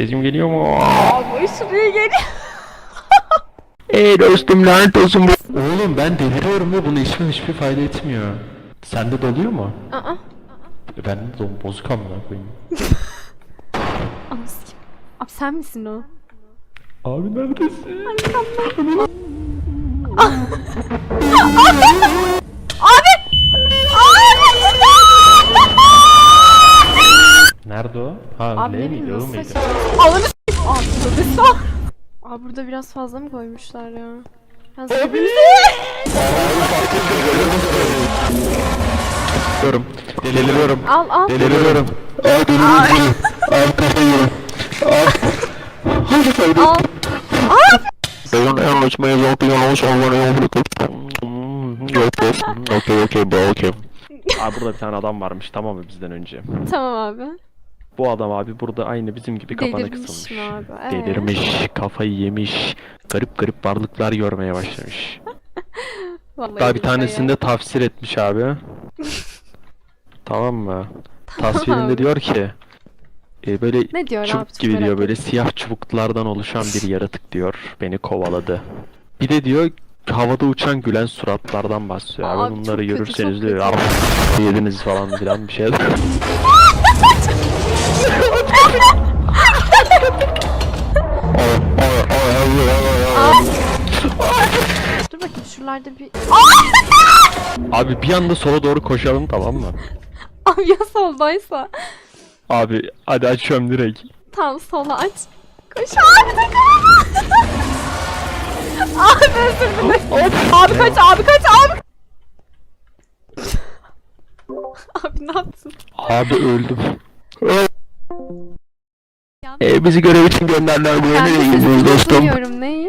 Sesim geliyor mu? Abi şuraya gel. Ey dostum lanet olsun bu. Oğlum ben deliriyorum ve bunu içmem hiçbir fayda etmiyor. Sende doluyor mu? Aa. E, Ben de dolu bozuk amına koyayım. Anasını kim? Abi sen misin o? Abi neredesin? Ha Abi L ne miydi bileyim o nasıl muydu? saçma. Ananı s**eyim. Abi tövbe estağ- Abi burada biraz fazla mı koymuşlar ya? Yalnız hepimiz... Deliriyorum. Deliriyorum. Al al. Deliriyorum. Al deliriyorum. Al kafayı yerim. Al. Beyon en açmaya olmuş Allah'ın yolunu Okey okey bro okey. Abi burada bir tane adam varmış tamam mı bizden önce. Tamam abi. Bu adam abi burada aynı bizim gibi kafana Delirmiş kısılmış. mi abi? Ee? Delirmiş, kafayı yemiş, garip garip varlıklar görmeye başlamış. Vallahi Daha bir billahi tanesinde ya. tafsir etmiş abi. tamam mı? Tasvirinde diyor ki e, böyle Ne diyor çubuk abi? gibi Merak diyor böyle siyah çubuklardan oluşan bir yaratık diyor. Beni kovaladı. Bir de diyor havada uçan gülen suratlardan bahsediyor. Abi, Abi bunları kötü, görürseniz. "Ah, yediniz falan filan bir şeyler. Dur bakayım şuralarda bir... Abi bir anda sola doğru koşalım tamam mı? Abi ya soldaysa. Abi hadi açıyorum direkt. Tamam sola aç. Koş abi dur Abi özür dilerim. Abi kaç abi kaç abi. abi ne yaptın? Abi öldüm. Ya, E, bizi görev için gönderdiler buraya nereye kendi gidiyoruz sesimi dostum? duyuyorum ne?